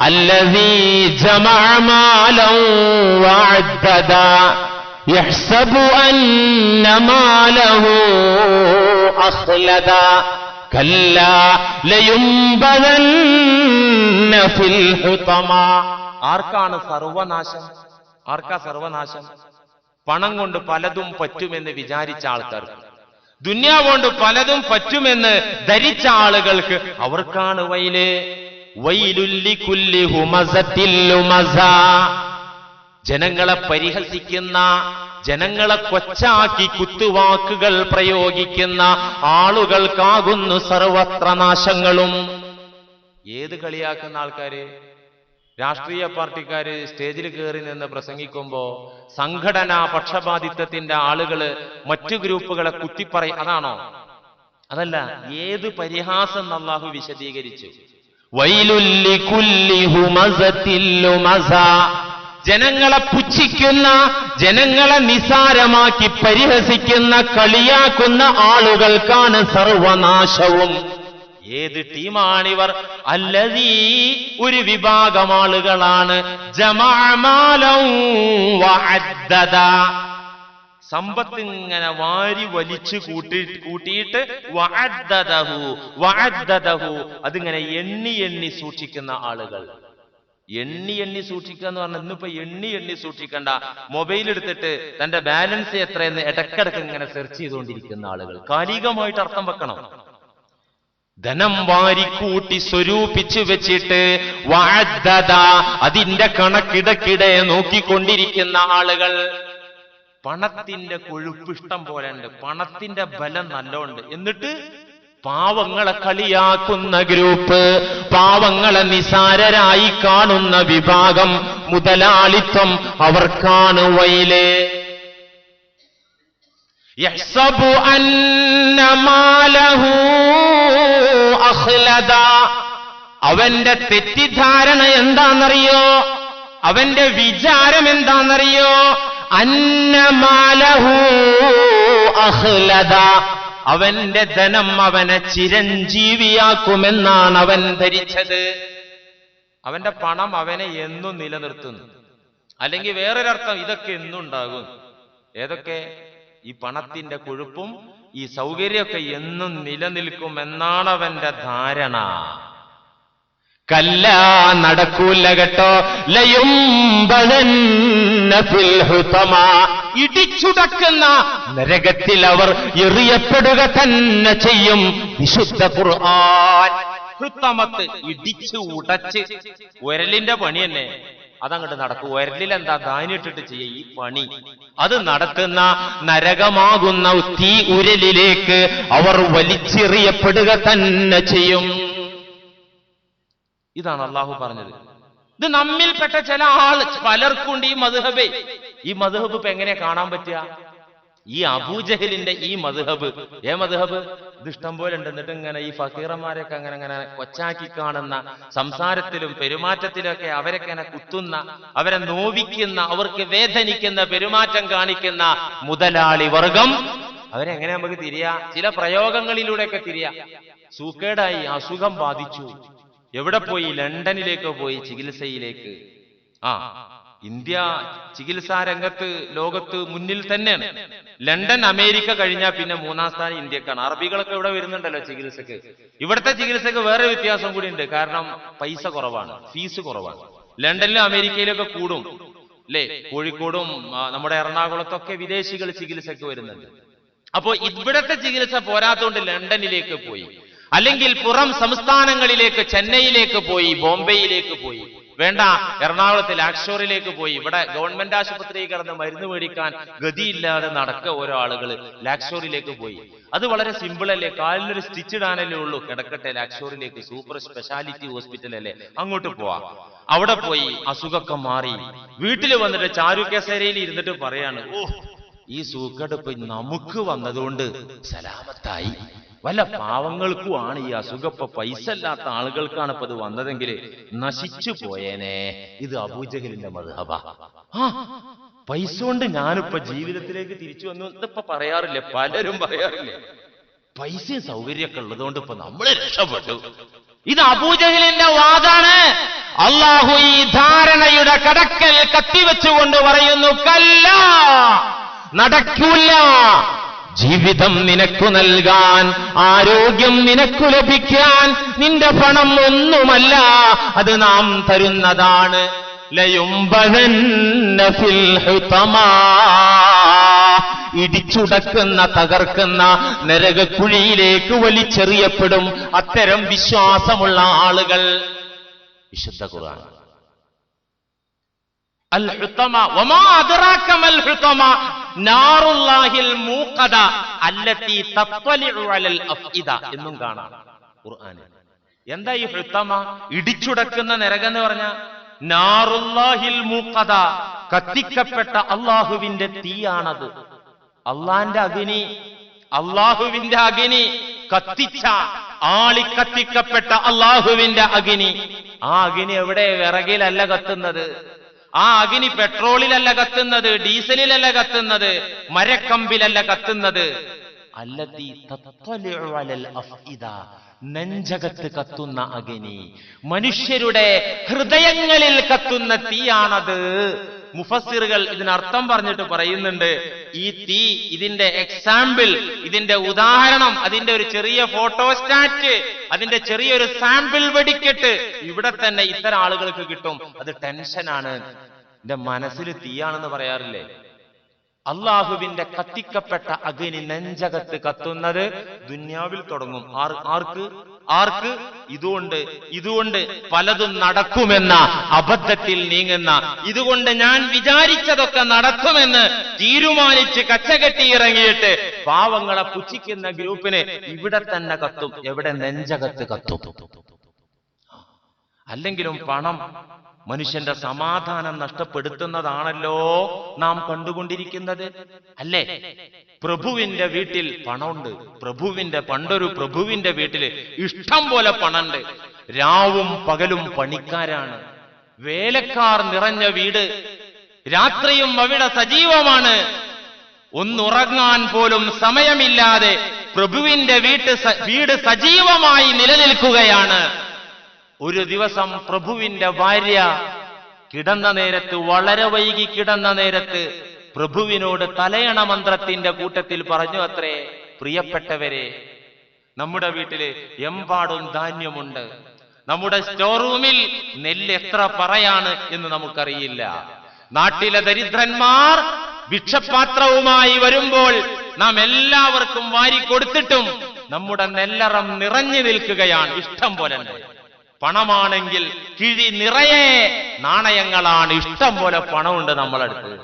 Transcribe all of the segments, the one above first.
الذي جمع مالا وعددا يحسب أن ماله أخلدا كلا لينبذن في الحطمة ആർക്കാണ് സർവനാശം ആർക്കാ സർവനാശം പണം കൊണ്ട് പലതും പറ്റുമെന്ന് വിചാരിച്ച ആൾക്കാർക്ക് ദുന്യാവ് കൊണ്ട് പലതും പറ്റുമെന്ന് ധരിച്ച ആളുകൾക്ക് അവർക്കാണ് വൈൽ. ജനങ്ങളെ പരിഹസിക്കുന്ന ജനങ്ങളെ കൊച്ചാക്കി കുത്തുവാക്കുകൾ പ്രയോഗിക്കുന്ന ആളുകൾക്കാകുന്നു സർവത്ര നാശങ്ങളും. ഏത് കളിയാക്കുന്ന ആൾക്കാര്? രാഷ്ട്രീയ പാർട്ടിക്കാർ സ്റ്റേജിൽ കയറി നിന്ന് പ്രസംഗിക്കുമ്പോൾ സംഘടനാ പക്ഷപാതിത്വത്തിന്റെ ആളുകൾ മറ്റു ഗ്രൂപ്പുകളെ കുത്തിപ്പറയും. അതാണോ? അതല്ല ഏത് പരിഹാസം അള്ളാഹു വിശദീകരിച്ചു? ജനങ്ങളെ പുച്ഛിക്കുന്ന ജനങ്ങളെ നിസാരമാക്കി പരിഹസിക്കുന്ന കളിയാക്കുന്ന ആളുകൾക്കാണ് സർവനാശവും. ഏത് ടീമാണിവർ? അല്ലതീ ഒരു വിഭാഗം ആളുകളാണ്. സമ്പത്ത് ഇങ്ങനെ വാരി വലിച്ചു കൂട്ടി കൂട്ടിയിട്ട് വഅദ്ദദഹു വഅദ്ദദഹു. അതിങ്ങനെ എണ്ണി എണ്ണി സൂക്ഷിക്കുന്ന ആളുകൾ. എണ്ണി എണ്ണി സൂക്ഷിക്കുക എന്ന് പറഞ്ഞാൽ ഇന്നിപ്പോ എണ്ണി എണ്ണി സൂക്ഷിക്കണ്ട. മൊബൈൽ എടുത്തിട്ട് തന്റെ ബാലൻസ് എത്രയെന്ന് ഇടക്കിടക്ക് ഇങ്ങനെ സെർച്ച് ചെയ്തുകൊണ്ടിരിക്കുന്ന ആളുകൾ. കാലികമായിട്ട് അർത്ഥം വെക്കണം. ധനം വാരിക്കൂട്ടി സ്വരൂപിച്ചു വെച്ചിട്ട് വാഴ്ദത അതിന്റെ കണക്കിടക്കിടെ നോക്കിക്കൊണ്ടിരിക്കുന്ന ആളുകൾ. പണത്തിന്റെ കൊഴുപ്പ് ഇഷ്ടം പോലെ ഉണ്ട്. പണത്തിന്റെ ബലം നല്ലോണ്ട്. എന്നിട്ട് പാവങ്ങളെ കളിയാക്കുന്ന ഗ്രൂപ്പ് പാവങ്ങളെ നിസാരരായി കാണുന്ന വിഭാഗം മുതലാളിത്വം അവർക്കാണ് വൈലേ യഹ്സബു അന്നമാലഹൂ മഹ്ലത അവന്റെ തെറ്റിദ്ധാരണ എന്താണെന്നറിയോ അവന്റെ വിചാരം എന്താണെന്നറിയോ അന്നമാലഹൂ അഹ്ലത അവന്റെ ധനം അവനെ ചിരഞ്ജീവിയാക്കുമെന്നാണ് അവൻ ധരിച്ചത്. അവന്റെ പണം അവനെ എന്നും നിലനിർത്തുന്നു. അല്ലെങ്കിൽ വേറൊരർത്ഥം ഇതൊക്കെ എന്നും ഉണ്ടാകും ഏതൊക്കെ? ഈ പണത്തിന്റെ കൊഴുപ്പും ഈ സൗകര്യമൊക്കെ എന്നും നിലനിൽക്കുമെന്നാണ് അവന്റെ ധാരണ. കല്ല നടക്കൂല കേട്ടോ. ലയും ഇടിച്ചുടക്കുന്ന നരകത്തിൽ അവർ എറിയപ്പെടുക തന്നെ ചെയ്യും. വിശുദ്ധ ഖുർആൻ ഇടിച്ച് ഉടച്ച്. ഉരലിന്റെ പണി തന്നെ. അതങ്ങോട്ട് നടക്കും. ഉരലിൽ എന്താ ധാന്യട്ടിട്ട് ചെയ്യ ഈ പണി? അത് നടത്തുന്ന നരകമാകുന്ന തീ ഉരലിലേക്ക് അവർ വലിച്ചെറിയപ്പെടുക തന്നെ ചെയ്യും. ഇതാണ് അള്ളാഹു പറഞ്ഞത്. ഇത് നമ്മിൽപ്പെട്ട ചില ആൾ പലർക്കുണ്ട് ഈ മധുഹബേ. ഈ മധുഹബ് ഇപ്പൊ എങ്ങനെ കാണാൻ പറ്റുക? ഈ അബൂജഹലിന്റെ ഈ മധുഹബ് ഏ മധുഹബ് ഇത് ഇഷ്ടം പോലെ ഉണ്ട്. എന്നിട്ട് ഇങ്ങനെ ഈ ഫക്കീറന്മാരെയൊക്കെ അങ്ങനെ അങ്ങനെ കൊച്ചാക്കി കാണുന്ന സംസാരത്തിലും പെരുമാറ്റത്തിലൊക്കെ അവരൊക്കെ ഇങ്ങനെ കുത്തുന്ന അവരെ നോവിക്കുന്ന അവർക്ക് വേദനിക്കുന്ന പെരുമാറ്റം കാണിക്കുന്ന മുതലാളി വർഗം. അവരെങ്ങനെ നമുക്ക് തിരിയാ? ചില പ്രയോഗങ്ങളിലൂടെയൊക്കെ തിരിയാ. സൂക്കേടായി അസുഖം ബാധിച്ചു. എവിടെ പോയി? ലണ്ടനിലേക്ക് പോയി ചികിത്സയിലേക്ക്. ആ ഇന്ത്യ ചികിത്സാ രംഗത്ത് ലോകത്ത് മുന്നിൽ തന്നെയാണ്. ലണ്ടൻ അമേരിക്ക കഴിഞ്ഞാൽ പിന്നെ മൂന്നാം സ്ഥാനം ഇന്ത്യക്കാണ്. അറബികളൊക്കെ ഇവിടെ വരുന്നുണ്ടല്ലോ ചികിത്സക്ക്. ഇവിടുത്തെ ചികിത്സക്ക് വേറെ വ്യത്യാസം കൂടി ഉണ്ട് കാരണം പൈസ കുറവാണ്. ഫീസ് കുറവാണ്. ലണ്ടനിലും അമേരിക്കയിലൊക്കെ കൂടും. അല്ലേ കോഴിക്കോടും നമ്മുടെ എറണാകുളത്തൊക്കെ വിദേശികൾ ചികിത്സക്ക് വരുന്നുണ്ട്. അപ്പോൾ ഇവിടത്തെ ചികിത്സ പോരാത്തോണ്ട് ലണ്ടനിലേക്ക് പോയി. അല്ലെങ്കിൽ പുറം സംസ്ഥാനങ്ങളിലേക്ക് ചെന്നൈയിലേക്ക് പോയി ബോംബെയിലേക്ക് പോയി. വേണ്ട. എറണാകുളത്തിൽ ലാക്ഷോറിലേക്ക് പോയി. ഇവിടെ ഗവൺമെന്റ് ആശുപത്രിയിൽ കിടന്ന് മരുന്ന് മേടിക്കാൻ ഗതിയില്ലാതെ നടക്ക ഓരോ ആളുകൾ ലാക്ഷോറിലേക്ക് പോയി. അത് വളരെ സിമ്പിൾ അല്ലേ? കാലിലൊരു സ്റ്റിച്ച് ഇടാനല്ലേ ഉള്ളൂ. കിടക്കട്ടെ ലാക്ഷോറിലേക്ക് സൂപ്പർ സ്പെഷ്യാലിറ്റി ഹോസ്പിറ്റൽ അല്ലേ? അങ്ങോട്ട് പോവാം. അവിടെ പോയി അസുഖമൊക്കെ മാറി. വീട്ടിൽ വന്നിട്ട് ചാരുക്കേസരയിൽ കസേരയിൽ ഇരുന്നിട്ട് പറയാണ് ഓ ഈ സൂക്കടുപ്പ് നമുക്ക് വന്നതുകൊണ്ട് സലാമത്തായി. വല്ല പാവങ്ങൾക്കും ആണ് ഈ അസുഖം. ഇപ്പൊ പൈസ ഇല്ലാത്ത ആളുകൾക്കാണ് ഇപ്പൊ ഇത് വന്നതെങ്കിൽ നശിച്ചു പോയേനെ. ഇത് അബൂജഹലിന്റെ മധുഹബ ആ പൈസ കൊണ്ട് ഞാനിപ്പോ ജീവിതത്തിലേക്ക് തിരിച്ചു വന്നു. ഇപ്പൊ പറയാറില്ല? പലരും പറയാറില്ലേ? പൈസയും സൗകര്യമൊക്കെ ഉള്ളതുകൊണ്ട് ഇപ്പൊ നമ്മൾ രക്ഷപ്പെട്ടു. ഇത് അബൂജഹലിന്റെ വാദാണ്. അള്ളാഹു ഈ ധാരണയുടെ കടക്കൽ കത്തിവെച്ചുകൊണ്ട് പറയുന്നു കല്ല നടക്കൂല. ജീവിതം നിനക്കു നൽകാൻ ആരോഗ്യം നിനക്കു ലഭിക്കാൻ നിന്റെ പണം ഒന്നുമല്ല അത് നാം തരുന്നതാണ്. ഇടിച്ചുടക്കുന്ന തകർക്കുന്ന നരകക്കുഴിയിലേക്ക് വലിച്ചെറിയപ്പെടും അത്തരം വിശ്വാസമുള്ള ആളുകൾ വിശുദ്ധ ഖുർആൻ എന്നും കാണാം ഖുർആനിൽ. എന്താ ഈ ഹുതമ ഇടിച്ചുടക്കുന്ന നരകം എന്ന് പറഞ്ഞ നാറുല്ലാഹിൽ മൂക്കത കത്തിക്കപ്പെട്ട അള്ളാഹുവിന്റെ തീയാണത്. അള്ളാന്റെ അഗ്നി അള്ളാഹുവിന്റെ അഗ്നി കത്തിച്ച ആളിക്കത്തിക്കപ്പെട്ട അള്ളാഹുവിന്റെ അഗ്നി. ആ അഗ്നി എവിടെ? വിറകിലല്ല കത്തുന്നത്. ആ അഗ്നി പെട്രോളിലല്ല കത്തുന്നത് ഡീസലിലല്ല കത്തുന്നത് മരക്കമ്പിലല്ല കത്തുന്നത്. അല്ലതി നെഞ്ചകത്ത് കത്തുന്ന അഗ്നി. മനുഷ്യരുടെ ഹൃദയങ്ങളിൽ കത്തുന്ന തീയാണത്. മുഫസ്സിറുകൾ ഇതിനർത്ഥം പറഞ്ഞിട്ട് പറയുന്നുണ്ട് ഈ തീ ഇതിന്റെ എക്സാമ്പിൾ ഇതിന്റെ ഉദാഹരണം അതിന്റെ ഒരു ചെറിയ ഫോട്ടോസ്റ്റാറ്റ് അതിന്റെ ചെറിയൊരു സാമ്പിൾ വെടിക്കെട്ട് ഇവിടെ തന്നെ ഇത്തരം ആളുകൾക്ക് കിട്ടും. അത് ടെൻഷനാണ് എന്റെ മനസ്സിൽ തീയാണെന്ന് പറയാറില്ലേ? അള്ളാഹുവിന്റെ കത്തിക്കപ്പെട്ട അഗ്നി നെഞ്ചകത്ത് കത്തുന്നത് ദുന്യാവിൽ തുടങ്ങും. ആർ- ആർക്ക്? ആർക്ക്? ഇതുകൊണ്ട് ഇതുകൊണ്ട് പലതും നടക്കുമെന്ന അബദ്ധത്തിൽ നീങ്ങുന്ന ഇതുകൊണ്ട് ഞാൻ വിചാരിച്ചതൊക്കെ നടക്കുമെന്ന് തീരുമാനിച്ച് കച്ചകെട്ടി ഇറങ്ങിയിട്ട് പാവങ്ങളെ പുച്ഛിക്കുന്ന ഗ്രൂപ്പിനെ ഇവിടെ തന്നെ കത്തും എവിടെ നെഞ്ചകത്ത് കത്തും. അല്ലെങ്കിലും പണം മനുഷ്യന്റെ സമാധാനം നഷ്ടപ്പെടുത്തുന്നതാണല്ലോ നാം കണ്ടുകൊണ്ടിരിക്കുന്നത്. അല്ലേ? പ്രഭുവിന്റെ വീട്ടിൽ പണമുണ്ട്. പ്രഭുവിന്റെ പണ്ടൊരു പ്രഭുവിന്റെ വീട്ടിൽ ഇഷ്ടം പോലെ പണമുണ്ട് രാവും പകലും പണിക്കാരാണ്. വേലക്കാർ നിറഞ്ഞ വീട്. രാത്രിയും അവിടെ സജീവമാണ്. ഒന്നുറങ്ങാൻ പോലും സമയമില്ലാതെ പ്രഭുവിന്റെ വീട്ട് വീട് സജീവമായി നിലനിൽക്കുകയാണ്. ഒരു ദിവസം പ്രഭുവിന്റെ ഭാര്യ കിടന്ന നേരത്ത് വളരെ വൈകി കിടന്ന നേരത്ത് പ്രഭുവിനോട് തലയണ മന്ത്രത്തിന്റെ കൂട്ടത്തിൽ പറഞ്ഞു അത്രേ പ്രിയപ്പെട്ടവരെ നമ്മുടെ വീട്ടിൽ എമ്പാടും ധാന്യമുണ്ട്. നമ്മുടെ സ്റ്റോർ റൂമിൽ നെല്ല് എത്ര പറയാണ് എന്ന് നമുക്കറിയില്ല. നാട്ടിലെ ദരിദ്രന്മാർ ഭിക്ഷപാത്രവുമായി വരുമ്പോൾ നാം എല്ലാവർക്കും വാരി കൊടുത്തിട്ടും നമ്മുടെ നെല്ലറം നിറഞ്ഞു നിൽക്കുകയാണ്. ഇഷ്ടം പോലെ. പണമാണെങ്കിൽ കിഴി നിറയെ നാണയങ്ങളാണ്. ഇഷ്ടം പോലെ പണമുണ്ട് നമ്മളടുത്ത്.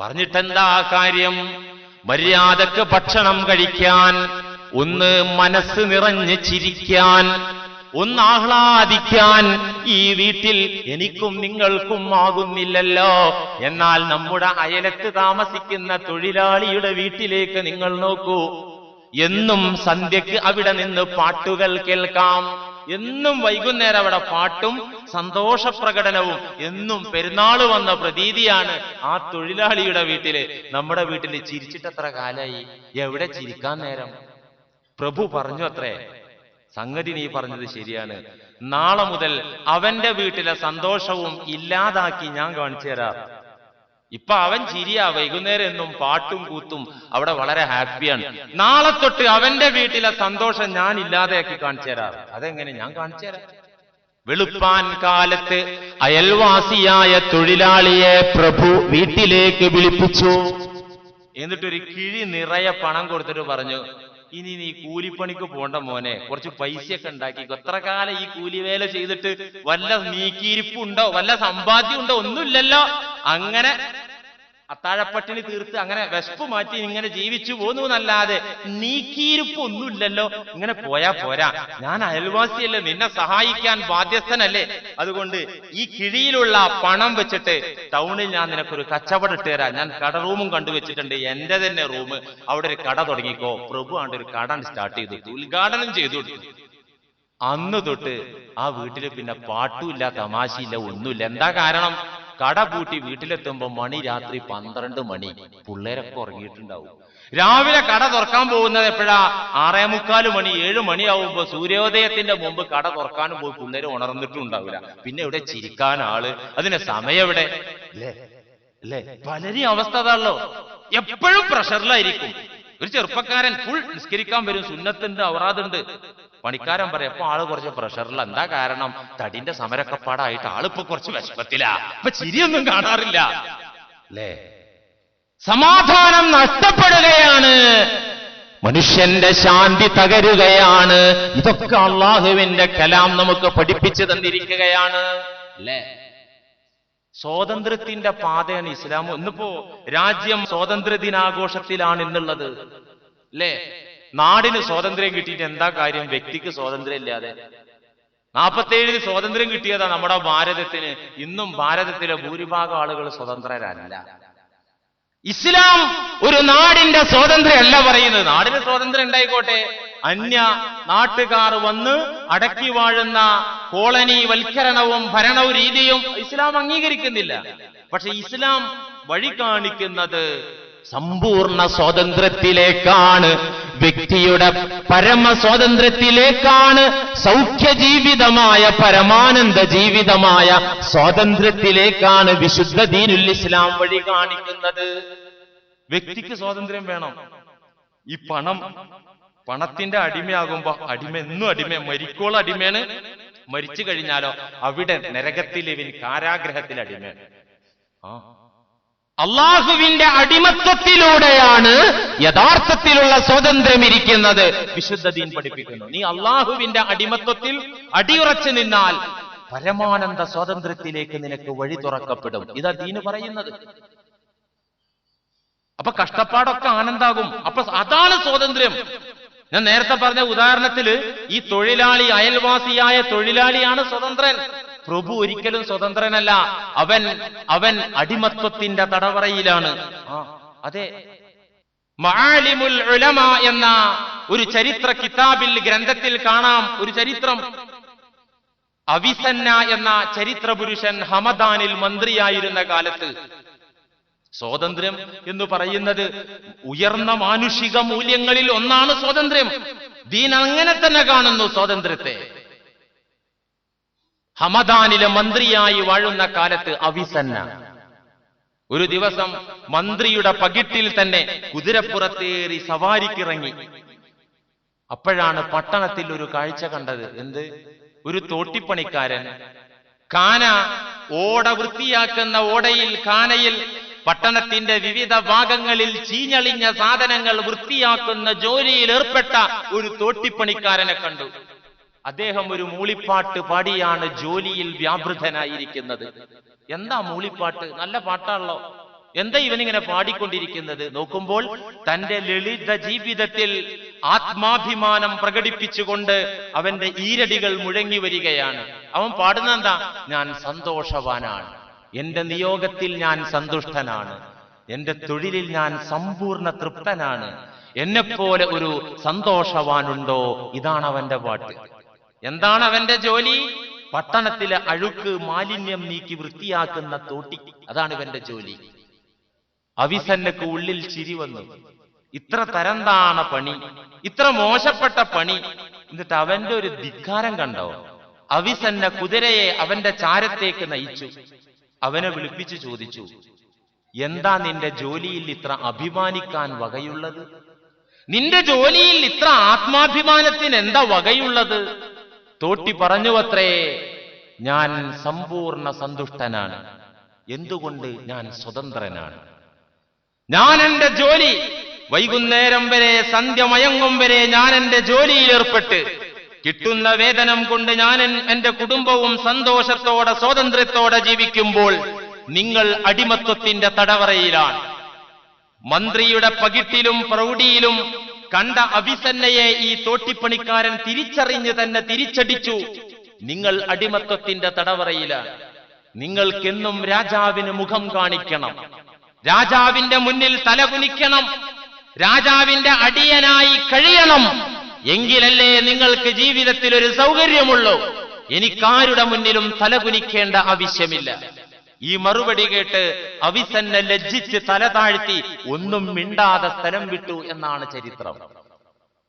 പറഞ്ഞിട്ടെന്താ കാര്യം? മര്യാദയ്ക്ക് ഭക്ഷണം കഴിക്കാൻ ഒന്ന് മനസ്സ് നിറഞ്ഞ് ചിരിക്കാൻ ഒന്ന് ആഹ്ലാദിക്കാൻ ഈ വീട്ടിൽ എനിക്കും നിങ്ങൾക്കും ആകുന്നില്ലല്ലോ. എന്നാൽ നമ്മുടെ അയലത്ത് താമസിക്കുന്ന തൊഴിലാളിയുടെ വീട്ടിലേക്ക് നിങ്ങൾ നോക്കൂ. എന്നും സന്ധ്യക്ക് അവിടെ നിന്ന് പാട്ടുകൾ കേൾക്കാം. എന്നും വൈകുന്നേരം അവിടെ പാട്ടും സന്തോഷ പ്രകടനവും എന്നും പെരുന്നാൾ വന്ന പ്രതീതിയാണ് ആ തൊഴിലാളിയുടെ വീട്ടിൽ. നമ്മുടെ വീട്ടിൽ ചിരിച്ചിട്ടത്ര കാലായി? എവിടെ ചിരിക്കാൻ നേരം? പ്രഭു പറഞ്ഞു അത്രേ. സംഗതി നീ പറഞ്ഞത് ശരിയാണ്. നാളെ മുതൽ അവന്റെ വീട്ടിലെ സന്തോഷവും ഇല്ലാതാക്കി ഞാൻ കാണിച്ചു തരാം ഇപ്പൊ അവൻ ചിരിയാ വൈകുന്നേരം എന്നും പാട്ടും കൂത്തും അവിടെ വളരെ ഹാപ്പിയാണ്. നാളെ തൊട്ട് അവന്റെ വീട്ടിലെ സന്തോഷം ഞാൻ ഇല്ലാതെയാക്കി കാണിച്ചു തരാറ് അതെങ്ങനെ ഞാൻ കാണിച്ചു തരാം വെളുപ്പാൻ കാലത്ത് അയൽവാസിയായ തൊഴിലാളിയെ പ്രഭു വീട്ടിലേക്ക് വിളിപ്പിച്ചു. എന്നിട്ടൊരു കിഴി നിറയെ പണം കൊടുത്തിട്ട് പറഞ്ഞു ഇനി നീ കൂലിപ്പണിക്ക് പോണ്ട മോനെ. കുറച്ച് പൈസയൊക്കെ ഉണ്ടാക്കി. എത്ര കാലം ഈ കൂലിവേല ചെയ്തിട്ട് വല്ല നീക്കിയിരിപ്പുണ്ടോ? വല്ല സമ്പാദ്യം ഉണ്ടോ ഒന്നുമില്ലല്ലോ. അങ്ങനെ അത്താഴപ്പട്ടിണി തീർത്ത് അങ്ങനെ വിശപ്പ് മാറ്റി ഇങ്ങനെ ജീവിച്ചു പോന്നു എന്നല്ലാതെ നീക്കിയിരിപ്പ് ഒന്നുമില്ലല്ലോ ഇങ്ങനെ പോയാ പോരാ. ഞാൻ അയൽവാസിയല്ലേ നിന്നെ സഹായിക്കാൻ ബാധ്യസ്ഥനല്ലേ? അതുകൊണ്ട് ഈ കിഴിയിലുള്ള പണം വെച്ചിട്ട് ടൗണിൽ ഞാൻ നിനക്കൊരു കച്ചവടം ഇട്ട് തരാം. ഞാൻ കട റൂമും കണ്ടുവച്ചിട്ടുണ്ട്. എന്റെ തന്നെ റൂം. അവിടെ ഒരു കട തുടങ്ങിക്കോ. പ്രഭു ആണ്ട് ഒരു കട സ്റ്റാർട്ട് ചെയ്തു. ഉദ്ഘാടനം ചെയ്തു. അന്ന് തൊട്ട് ആ വീട്ടിൽ പിന്നെ പാട്ടുമില്ല തമാശയില്ല ഒന്നുമില്ല. എന്താ കാരണം? കട പൂട്ടി വീട്ടിലെത്തുമ്പോ മണി രാത്രി പന്ത്രണ്ട് മണി. പിള്ളേരൊക്കെ ഉറങ്ങിയിട്ടുണ്ടാവും. രാവിലെ കട തുറക്കാൻ പോകുന്നത് എപ്പോഴാ? ആറേ മുക്കാൽ മണി ഏഴ് മണിയാവുമ്പോൾ സൂര്യോദയത്തിന്റെ മുമ്പ് കട തുറക്കാനും പോയി പിള്ളേര് ഉണർന്നിട്ടുണ്ടാവില്ല. പിന്നെ ഇവിടെ ചിരിക്കാൻ ആൾ? അതിന് സമയം എവിടെ? അല്ലേ അല്ലേ അവസ്ഥ അതാണല്ലോ. എപ്പോഴും പ്രഷറിലായിരിക്കും. ഒരു ചെറുപ്പക്കാരൻ ഫുൾ നിസ്കരിക്കാൻ വരും. സുന്നത്തുണ്ട് ഔറാദുണ്ട്. പണിക്കാരൻ പറയാം അപ്പൊ ആൾ കുറച്ച് പ്രഷറില്ല എന്താ കാരണം? തടിന്റെ സമരക്കപ്പാടായിട്ട് ആളിപ്പോ കുറച്ച് വിശപ്പത്തില്ല ഇപ്പൊ ചിരിയൊന്നും കാണാറില്ല. അല്ലേ സമാധാനം നഷ്ടപ്പെടുകയാണ്. മനുഷ്യന്റെ ശാന്തി തകരുകയാണ്. ഇതൊക്കെ അള്ളാഹുവിന്റെ കലാം നമുക്ക് പഠിപ്പിച്ചു തന്നിരിക്കുകയാണ്. അല്ലേ സ്വാതന്ത്ര്യത്തിന്റെ പാതയാണ് ഇസ്ലാം ഇന്നിപ്പോ രാജ്യം സ്വാതന്ത്ര്യ ദിനാഘോഷത്തിലാണ് എന്നുള്ളത് അല്ലേ നാടിന് സ്വാതന്ത്ര്യം കിട്ടിയിട്ട് എന്താ കാര്യം? വ്യക്തിക്ക് സ്വാതന്ത്ര്യം ഇല്ലാതെ. നാൽപ്പത്തേഴിന് സ്വാതന്ത്ര്യം കിട്ടിയതാ നമ്മുടെ ഭാരതത്തിന്. ഇന്നും ഭാരതത്തിലെ ഭൂരിഭാഗം ആളുകൾ സ്വതന്ത്രരല്ല ഇസ്ലാം ഒരു നാടിന്റെ സ്വാതന്ത്ര്യമല്ല പറയുന്നത്. നാടിന് സ്വാതന്ത്ര്യം ഉണ്ടായിക്കോട്ടെ. അന്യ നാട്ടുകാർ വന്ന് അടക്കി വാഴുന്ന കോളനി വൽക്കരണവും ഭരണവും രീതിയും ഇസ്ലാം അംഗീകരിക്കുന്നില്ല. പക്ഷെ ഇസ്ലാം വഴി കാണിക്കുന്നത് സമ്പൂർണ സ്വാതന്ത്ര്യത്തിലേക്കാണ് വ്യക്തിയുടെ പരമ സ്വാതന്ത്ര്യത്തിലേക്കാണ് സൗഖ്യ ജീവിതമായ പരമാനന്ദ ജീവിതമായ സ്വാതന്ത്ര്യത്തിലേക്കാണ് വിശുദ്ധ ദീനുൽ ഇസ്ലാം വഴി കാണിക്കുന്നത്. വ്യക്തിക്ക് സ്വാതന്ത്ര്യം വേണം. ഈ പണം പണത്തിന്റെ അടിമയാകുമ്പോ അടിമ എന്നും അടിമ മരിക്കോളം അടിമയാണ്. മരിച്ചു കഴിഞ്ഞാലോ അവിടെ നരകത്തിൽ ഇവൻ കാരാഗ്രഹത്തിൽ അടിമയാണ്. ആ അള്ളാഹുവിന്റെ അടിമത്വത്തിലൂടെയാണ് യഥാർത്ഥത്തിലുള്ള സ്വാതന്ത്ര്യം ഇരിക്കുന്നത്. വിശുദ്ധ ദീൻ പഠിപ്പിക്കുന്നു. നീ അള്ളാഹുവിന്റെ അടിമത്വത്തിൽ അടിയുറച്ചു നിന്നാൽ പരമാനന്ദ സ്വാതന്ത്ര്യത്തിലേക്ക് നിനക്ക് വഴി തുറക്കപ്പെടും. ഇതാ ദീന് പറയുന്നത്. അപ്പൊ കഷ്ടപ്പാടൊക്കെ ആനന്ദാകും. അപ്പൊ അതാണ് സ്വാതന്ത്ര്യം. ഞാൻ നേരത്തെ പറഞ്ഞ ഉദാഹരണത്തിൽ ഈ തൊഴിലാളി അയൽവാസിയായ തൊഴിലാളിയാണ് സ്വതന്ത്രൻ. പ്രഭു ഒരിക്കലും സ്വതന്ത്രനല്ല. അവൻ അവൻ അടിമത്വത്തിന്റെ തടവറയിലാണ്. അതെ. മഹാലിമുൽ ഉലമ എന്ന ഒരു ചരിത്ര കിതാബിൽ ഗ്രന്ഥത്തിൽ കാണാം ഒരു ചരിത്രം. അവിസന്ന എന്ന ചരിത്ര പുരുഷൻ ഹമദാനിൽ മന്ത്രിയായിരുന്ന കാലത്ത്. സ്വാതന്ത്ര്യം എന്ന് പറയുന്നത് ഉയർന്ന മാനുഷിക മൂല്യങ്ങളിൽ ഒന്നാണ് സ്വാതന്ത്ര്യം. ദീൻ അങ്ങനെ തന്നെ കാണുന്നു സ്വാതന്ത്ര്യത്തെ. ഹമദാനിലെ മന്ത്രിയായി വാഴുന്ന കാലത്ത് അവിസന്ന. ഒരു ദിവസം മന്ത്രിയുടെ പകിട്ടിൽ തന്നെ കുതിരപ്പുറത്തേറി സവാരിക്കിറങ്ങി. അപ്പോഴാണ് പട്ടണത്തിൽ ഒരു കാഴ്ച കണ്ടത്. എന്ത്? ഒരു തോട്ടിപ്പണിക്കാരൻ. കാന ഓട വൃത്തിയാക്കുന്ന ഓടയിൽ കാനയിൽ പട്ടണത്തിന്റെ വിവിധ ഭാഗങ്ങളിൽ ചീഞ്ഞളിഞ്ഞ സാധനങ്ങൾ വൃത്തിയാക്കുന്ന ജോലിയിൽ ഏർപ്പെട്ട ഒരു തോട്ടിപ്പണിക്കാരനെ കണ്ടു. അദ്ദേഹം ഒരു മൂളിപ്പാട്ട് പാടിയാണ് ജോലിയിൽ വ്യാപൃതനായിരിക്കുന്നത്. എന്താ മൂളിപ്പാട്ട്? നല്ല പാട്ടാണല്ലോ. എന്താ ഇവനിങ്ങനെ പാടിക്കൊണ്ടിരിക്കുന്നത്? നോക്കുമ്പോൾ തന്റെ ലളിത ജീവിതത്തിൽ ആത്മാഭിമാനം പ്രകടിപ്പിച്ചുകൊണ്ട് അവന്റെ ഈരടികൾ മുഴങ്ങി വരികയാണ്. അവൻ പാടുന്ന എന്താ? ഞാൻ സന്തോഷവാനാണ്. എന്റെ നിയോഗത്തിൽ ഞാൻ സന്തുഷ്ടനാണ്. എന്റെ തൊഴിലിൽ ഞാൻ സമ്പൂർണ തൃപ്തനാണ്. എന്നെപ്പോലെ ഒരു സന്തോഷവാനുണ്ടോ? ഇതാണ് അവന്റെ പാട്ട്. എന്താണ് അവന്റെ ജോലി? പട്ടണത്തിലെ അഴുക്ക് മാലിന്യം നീക്കി വൃത്തിയാക്കുന്ന തോട്ടി. അതാണ് ഇവന്റെ ജോലി. അവിസന്നക്ക് ഉള്ളിൽ ചിരി വന്നു. ഇത്ര തരംതാണ പണി ഇത്ര മോശപ്പെട്ട പണി. എന്നിട്ട് അവന്റെ ഒരു ധിക്കാരം കണ്ടോ? അവിസന്ന കുതിരയെ അവന്റെ ചാരത്തേക്ക് നയിച്ചു. അവനെ വിളിപ്പിച്ചു ചോദിച്ചു എന്താ നിന്റെ ജോലിയിൽ ഇത്ര അഭിമാനിക്കാൻ വകയുള്ളത്? നിന്റെ ജോലിയിൽ ഇത്ര ആത്മാഭിമാനത്തിന് എന്താ വകയുള്ളത്? തോട്ടി പറഞ്ഞുവത്രേ ഞാൻ സമ്പൂർണ സന്തുഷ്ടനാണ്. എന്തുകൊണ്ട് ഞാൻ സ്വതന്ത്രനാണ്? ഞാൻ എന്റെ ജോലി വൈകുന്നേരം വരെ സന്ധ്യ മയങ്ങും വരെ ഞാൻ എന്റെ ജോലിയിൽ ഏർപ്പെട്ട് കിട്ടുന്ന വേതനം കൊണ്ട് ഞാൻ എന്റെ കുടുംബവും സന്തോഷത്തോടെ സ്വാതന്ത്ര്യത്തോടെ ജീവിക്കുമ്പോൾ നിങ്ങൾ അടിമത്വത്തിന്റെ തടവറയിലാണ്. മന്ത്രിയുടെ പകിട്ടിലും പ്രൗഢിയിലും കണ്ട അവിസന്നയെ ഈ തോട്ടിപ്പണിക്കാരൻ തിരിച്ചറിഞ്ഞ് തന്നെ തിരിച്ചടിച്ചു. നിങ്ങൾ അടിമത്വത്തിന്റെ തടവറയിലാണ് നിങ്ങൾക്കെന്നും രാജാവിന് മുഖം കാണിക്കണം. രാജാവിന്റെ മുന്നിൽ തലകുനിക്കണം രാജാവിന്റെ അടിയനായി കഴിയണം. എങ്കിലല്ലേ നിങ്ങൾക്ക് ജീവിതത്തിൽ ഒരു സൗകര്യമുള്ളൂ. എനിക്കാരുടെ മുന്നിലും തലകുനിക്കേണ്ട ആവശ്യമില്ല. ഈ മറുപടി കേട്ട് അവിസന്നെ ലജ്ജിച്ച് തല താഴ്ത്തി ഒന്നും മിണ്ടാതെ സ്ഥലം വിട്ടു എന്നാണ് ചരിത്രം.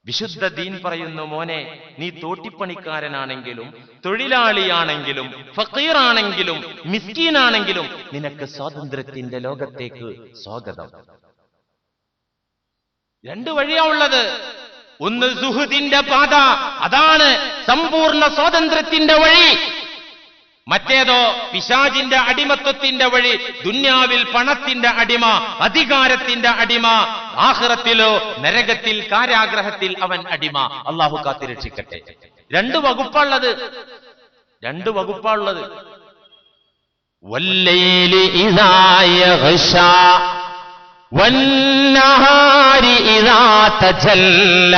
വിശുദ്ധ ദീൻ പറയുന്നു മോനെ നീ തോട്ടിപ്പണിക്കാരനാണെങ്കിലും തൊഴിലാളിയാണെങ്കിലും ഫക്കീറാണെങ്കിലും മിസ്കീനാണെങ്കിലും നിനക്ക് സ്വാതന്ത്ര്യത്തിന്റെ ലോകത്തേക്ക് സ്വാഗതം. രണ്ട് വഴിയാ ഉള്ളത്. ഒന്ന് സുഹൃത്തിന്റെ പാത അതാണ് സമ്പൂർണ സ്വാതന്ത്ര്യത്തിന്റെ വഴി. മറ്റേതോ പിശാജിന്റെ അടിമത്വത്തിന്റെ വഴി ദുന്യാവിൽ പണത്തിന്റെ അടിമ അധികാരത്തിന്റെ അടിമ ആഹ്റത്തിലോ നരകത്തിൽ കാരാഗ്രഹത്തിൽ അവൻ അടിമ. അള്ളാഹു കാത്തിരക്ഷിക്കട്ടെ രണ്ട് വകുപ്പാണുള്ളത്. രണ്ട് വകുപ്പാണുള്ളത്. വല്ലയിലി വന്നഹാരി തജല്ല.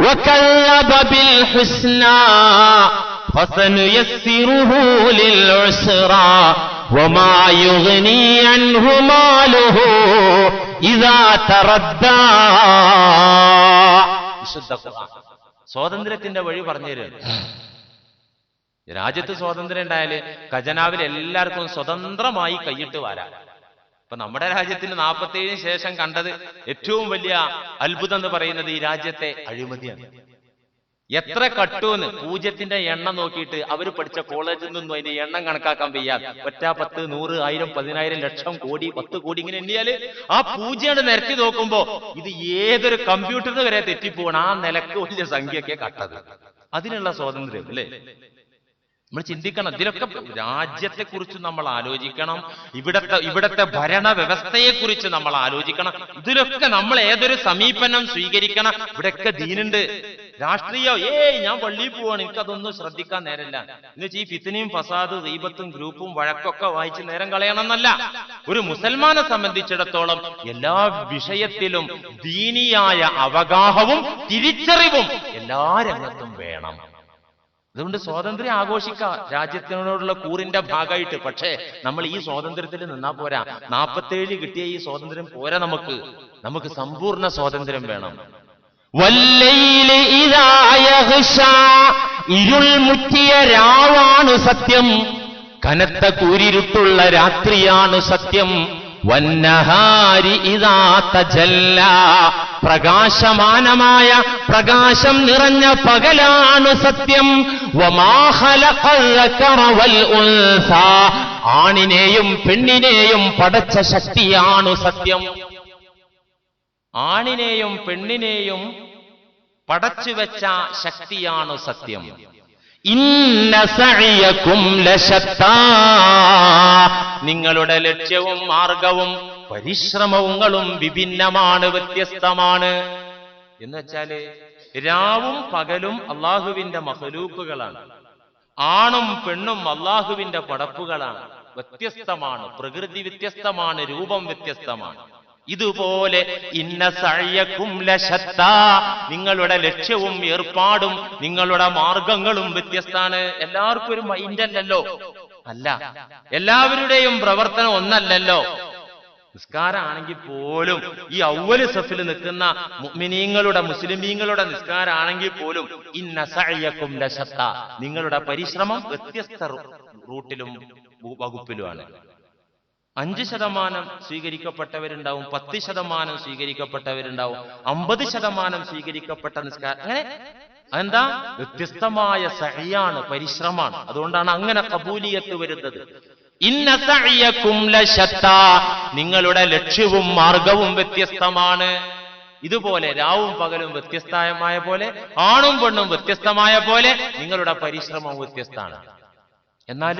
وكذب بالحسنى فسنيسره للعسرى وما يغني عنه ماله إذا تردى വിശുദ്ധ ഖുർആൻ. സ്വാതന്ത്ര്യത്തിന്റെ വഴി പറഞ്ഞു തരും രാജ്യത്ത് സ്വാതന്ത്ര്യം ഉണ്ടായാല് ഖജനാവിൽ എല്ലാവർക്കും സ്വതന്ത്രമായി കൈയിട്ട് വരാം ഇപ്പൊ നമ്മുടെ രാജ്യത്തിന് നാൽപ്പത്തേഴിന് ശേഷം കണ്ടത് ഏറ്റവും വലിയ അത്ഭുതം എന്ന് പറയുന്നത് ഈ രാജ്യത്തെ അഴിമതിയാണ്. എത്ര കട്ടൂന്ന് പൂജ്യത്തിന്റെ എണ്ണം നോക്കിയിട്ട് അവർ പഠിച്ച കോളേജിൽ നിന്നും അതിന്റെ എണ്ണം കണക്കാക്കാൻ വയ്യ. ഒറ്റ പത്ത് നൂറ് ആയിരം പതിനായിരം ലക്ഷം കോടി പത്ത് കോടി ഇങ്ങനെ എണ്ണിയാൽ ആ പൂജയുടെ നിരത്തി നോക്കുമ്പോ ഇത് ഏതൊരു കമ്പ്യൂട്ടറിന് വരെ തെറ്റിപ്പോകണം ആ നിലയ്ക്ക് വലിയ സംഖ്യയൊക്കെ കട്ടത്. അതിനുള്ള സ്വാതന്ത്ര്യം അല്ലേ? നമ്മൾ ചിന്തിക്കണം. ഇതിലൊക്കെ രാജ്യത്തെ കുറിച്ച് നമ്മൾ ആലോചിക്കണം. ഇവിടത്തെ ഇവിടത്തെ ഭരണ വ്യവസ്ഥയെ കുറിച്ച് നമ്മൾ ആലോചിക്കണം. ഇതിലൊക്കെ നമ്മൾ ഏതൊരു സമീപനം സ്വീകരിക്കണം. ഇവിടെയൊക്കെ ദീനുണ്ട്. രാഷ്ട്രീയ ഏയ് ഞാൻ പള്ളിയിൽ പോവാണ്. എനിക്ക് അതൊന്നും ശ്രദ്ധിക്കാൻ നേരമില്ല എന്ന് വെച്ചാൽ ഈ ഫിത്തിനെയും ഫസാദ് ദീപത്തും ഗ്രൂപ്പും വഴക്കൊക്കെ വായിച്ച് നേരം കളയണമെന്നല്ല. ഒരു മുസൽമാനെ സംബന്ധിച്ചിടത്തോളം എല്ലാ വിഷയത്തിലും ദീനിയായ അവഗാഹവും തിരിച്ചറിവും എല്ലാ രംഗത്തും വേണം. അതുകൊണ്ട് സ്വാതന്ത്ര്യം ആഘോഷിക്കാം. രാജ്യത്തിനോടുള്ള കൂറിന്റെ ഭാഗമായിട്ട്. പക്ഷേ നമ്മൾ ഈ സ്വാതന്ത്ര്യത്തിൽ നിന്നാ പോരാ. നാപ്പത്തേഴ് കിട്ടിയ ഈ സ്വാതന്ത്ര്യം പോരാ നമുക്ക് നമുക്ക്. സമ്പൂർണ സ്വാതന്ത്ര്യം വേണം. ഇരുൾ മുറ്റിയ രാവാണ് സത്യം. കനത്ത കൂരിരുട്ടുള്ള രാത്രിയാണ് സത്യം. വന്നഹാരി ഇതാ തജല്ല. പ്രകാശമാനമായ പ്രകാശം നിറഞ്ഞ പകലാണ് സത്യം. ആണിനെയും പെണ്ണിനെയും പടച്ച ശക്തിയാണു സത്യം. ആണിനെയും പെണ്ണിനെയും പടച്ചുവെച്ച ശക്തിയാണു സത്യം. നിങ്ങളുടെ ലക്ഷ്യവും മാർഗവും പരിശ്രമങ്ങളും വിഭിന്നമാണ് വ്യത്യസ്തമാണ്. എന്ന് വെച്ചാൽ രാവും പകലും അള്ളാഹുവിന്റെ മഹലൂക്കുകളാണ് ആണും പെണ്ണും അള്ളാഹുവിന്റെ പടപ്പുകളാണ്. വ്യത്യസ്തമാണ്. പ്രകൃതി വ്യത്യസ്തമാണ്. രൂപം വ്യത്യസ്തമാണ്. ഇതുപോലെ ഇന്ന സഴയക്കും ലശത്ത. നിങ്ങളുടെ ലക്ഷ്യവും ഏർപ്പാടും നിങ്ങളുടെ മാർഗങ്ങളും വ്യത്യസ്താണ്. എല്ലാവർക്കും ഒരു മൈൻഡ് അല്ലല്ലോ. അല്ല എല്ലാവരുടെയും പ്രവർത്തനം ഒന്നല്ലല്ലോ. നിസ്കാരാണെങ്കിൽ പോലും ഈ ഔവൽ സഫിൽ നിൽക്കുന്ന മുഅ്മിനീങ്ങളുടെ മുസ്ലിമീങ്ങളുടെ നിസ്കാരാണെങ്കിൽ പോലും ഇന്ന സഴയക്കും ലശത്ത. നിങ്ങളുടെ പരിശ്രമം വ്യത്യസ്ത റൂട്ടിലും വകുപ്പിലുമാണ്. അഞ്ച് ശതമാനം സ്വീകരിക്കപ്പെട്ടവരുണ്ടാവും പത്ത് ശതമാനം സ്വീകരിക്കപ്പെട്ടവരുണ്ടാവും അമ്പത് ശതമാനം സ്വീകരിക്കപ്പെട്ട നിസ്കാരം അങ്ങനെ എന്താ വ്യത്യസ്തമായ സഹിയാണ് പരിശ്രമമാണ്. അതുകൊണ്ടാണ് അങ്ങനെ കബൂലിയത്ത് വരുന്നത്. നിങ്ങളുടെ ലക്ഷ്യവും മാർഗവും വ്യത്യസ്തമാണ്. ഇതുപോലെ രാവും പകലും വ്യത്യസ്തമായ പോലെ ആണും പെണ്ണും വ്യത്യസ്തമായ പോലെ നിങ്ങളുടെ പരിശ്രമവും വ്യത്യസ്തമാണ്. എന്നാൽ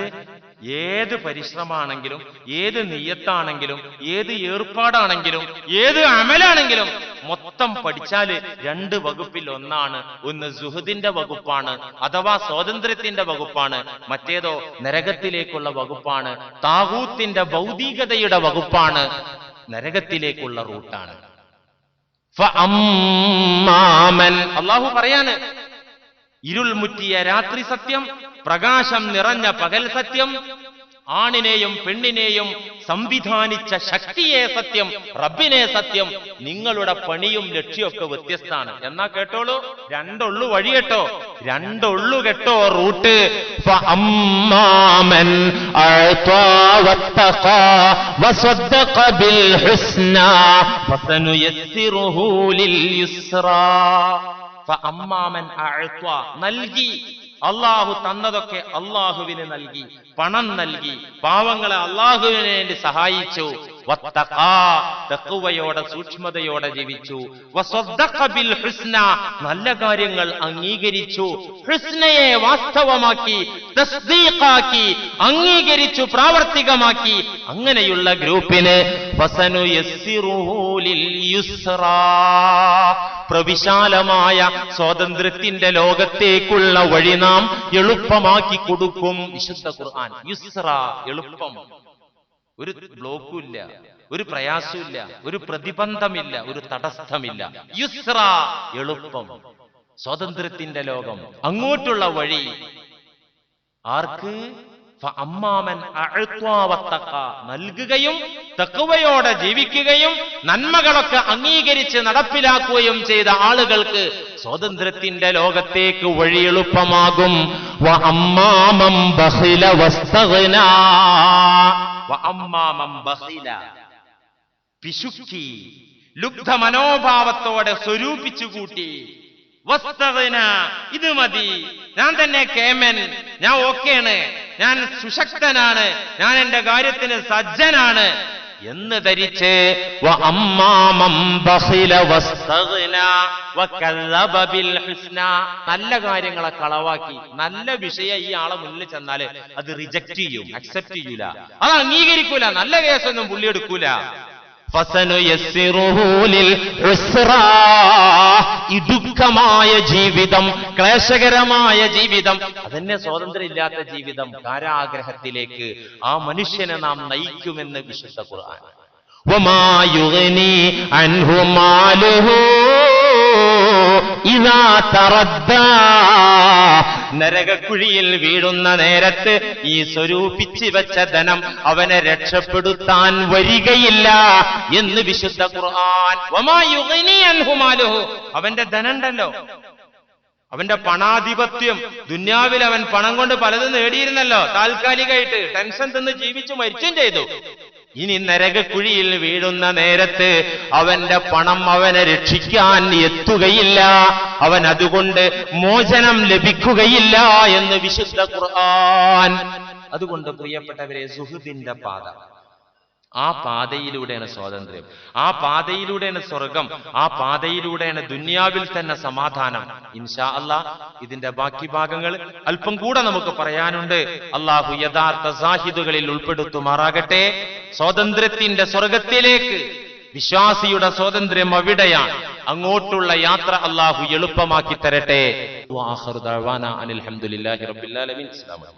ഏത് പരിശ്രമമാണെങ്കിലും ഏത് നെയ്യത്താണെങ്കിലും ഏത് ഏർപ്പാടാണെങ്കിലും ഏത് അമലാണെങ്കിലും മൊത്തം പഠിച്ചാൽ രണ്ട് വകുപ്പിൽ ഒന്നാണ്. ഒന്ന് സുഹൃദിന്റെ വകുപ്പാണ് അഥവാ സ്വാതന്ത്ര്യത്തിന്റെ വകുപ്പാണ് മറ്റേതോ നരകത്തിലേക്കുള്ള വകുപ്പാണ് താഹൂത്തിന്റെ ഭൗതികതയുടെ വകുപ്പാണ് നരകത്തിലേക്കുള്ള റൂട്ടാണ്. അള്ളാഹു പറയാണ് ഇരുൾമുറ്റിയ രാത്രി സത്യം പ്രകാശം നിറഞ്ഞ പകൽ സത്യം ആണിനെയും പെണ്ണിനെയും സംവിധാനിച്ച ശക്തിയെ സത്യം റബ്ബിനെ സത്യം നിങ്ങളുടെ പണിയും ലക്ഷ്യമൊക്കെ വ്യത്യസ്തമാണ് എന്നാ കേട്ടോളൂ? രണ്ടൊള്ളു വഴി കേട്ടോ? രണ്ടൊള്ളു കേട്ടോ റൂട്ട്. അമ്മാമൻ അമ്മാമൻ നൽകി. അള്ളാഹു തന്നതൊക്കെ അള്ളാഹുവിന് നൽകി. പണം നൽകി. പാവങ്ങളെ അള്ളാഹുവിന് വേണ്ടി സഹായിച്ചു. തഖ്വയോടെ സൂക്ഷ്മതയോടെ ജീവിച്ചു. നല്ല കാര്യങ്ങൾ അംഗീകരിച്ചു. ഹുസ്നയെ വാസ്തവമാക്കി തസ്ദീഖാക്കി അംഗീകരിച്ചു പ്രാവർത്തികമാക്കി അങ്ങനെയുള്ള ഗ്രൂപ്പിന് യുസ്റാ. പ്രവിശാലമായ സ്വാതന്ത്ര്യത്തിന്റെ ലോകത്തേക്കുള്ള വഴി നാം എളുപ്പമാക്കി കൊടുക്കും വിശുദ്ധ ഖുർആൻ. യുസ്ര എളുപ്പം. ഒരു ബ്ലോക്കും ഇല്ല ഒരു പ്രയാസമില്ല ഒരു പ്രതിബന്ധമില്ല ഒരു തടസ്സമില്ല. യുസ്ര എളുപ്പം. സ്വാതന്ത്ര്യത്തിന്റെ ലോകം. അങ്ങോട്ടുള്ള വഴി. ആർക്ക്? അമ്മാമൻ നൽകുകയും തക്കുവയോടെ ജീവിക്കുകയും നന്മകളൊക്കെ അംഗീകരിച്ച് നടപ്പിലാക്കുകയും ചെയ്ത ആളുകൾക്ക് സ്വാതന്ത്ര്യത്തിന്റെ ലോകത്തേക്ക് വഴി എളുപ്പമാകും. അമ്മാമം ബഹിലവസ്തകനാ പിശുക്കി ലുബ്ധ മനോഭാവത്തോടെ സ്വരൂപിച്ചു കൂട്ടി ഇത് മതി. ഞാൻ തന്നെ കേമൻ. ഞാൻ ഓക്കെയാണ്. ഞാൻ സുശക്തനാണ്. ഞാൻ എന്റെ കാര്യത്തിന് സജ്ജനാണ്. എന്ന് ധരിച്ച് നല്ല കാര്യങ്ങളെ കളവാക്കി നല്ല വിഷയം ഈ ആളെ മുന്നിൽ ചെന്നാൽ അത് റിജക്ട് ചെയ്യും അക്സെപ്റ്റ് ചെയ്യൂല. അത് അംഗീകരിക്കൂല നല്ല കേസൊന്നും പുള്ളി എടുക്കൂല. ഇടുക്കമായ ജീവിതം ക്ലേശകരമായ ജീവിതം അതന്നെ സ്വാതന്ത്ര്യം ഇല്ലാത്ത ജീവിതം കാരാഗ്രഹത്തിലേക്ക് ആ മനുഷ്യനെ നാം നയിക്കുമെന്ന് വിശുദ്ധ ഖുർആൻ. നരകക്കുഴിയിൽ വീഴുന്ന നേരത്ത് ഈ സ്വരൂപിച്ച് വെച്ച ധനം അവനെ രക്ഷപ്പെടുത്താൻ വരികയില്ല എന്ന് വിശുദ്ധ ഖുർആൻ. അവന്റെ ധനണ്ടല്ലോ അവന്റെ പണാധിപത്യം. ദുന്യാവിൽ അവൻ പണം കൊണ്ട് പലതും നേടിയിരുന്നല്ലോ. താൽക്കാലികമായിട്ട് ടെൻഷൻ തന്ന് ജീവിച്ചു മരിച്ചും ചെയ്തു. ഇനി നരകക്കുഴിയിൽ വീഴുന്ന നേരത്ത് അവന്റെ പണം അവനെ രക്ഷിക്കാൻ എത്തുകയില്ല. അവൻ അതുകൊണ്ട് മോചനം ലഭിക്കുകയില്ല എന്ന് വിശുദ്ധ ഖുർആൻ. അതുകൊണ്ട് പ്രിയപ്പെട്ടവരെ സുഹൃത്തിന്റെ പാത. ആ പാതയിലൂടെയാണ് സ്വാതന്ത്ര്യം. ആ പാതയിലൂടെയാണ് സ്വർഗം. ആ പാതയിലൂടെയാണ് ദുന്യാവിൽ തന്നെ സമാധാനം. ഇൻഷാ അല്ലാ ഇതിന്റെ ബാക്കി ഭാഗങ്ങൾ അല്പം കൂടെ നമുക്ക് പറയാനുണ്ട്. അള്ളാഹു യഥാർത്ഥ സാഹിദുകളിൽ ഉൾപ്പെടുത്തുമാറാകട്ടെ. സ്വാതന്ത്ര്യത്തിന്റെ സ്വർഗത്തിലേക്ക് വിശ്വാസിയുടെ സ്വാതന്ത്ര്യം അവിടെയാണ്. അങ്ങോട്ടുള്ള യാത്ര അള്ളാഹു എളുപ്പമാക്കി തരട്ടെ. അനിൽ അസ്സലാമു അലൈക്കും.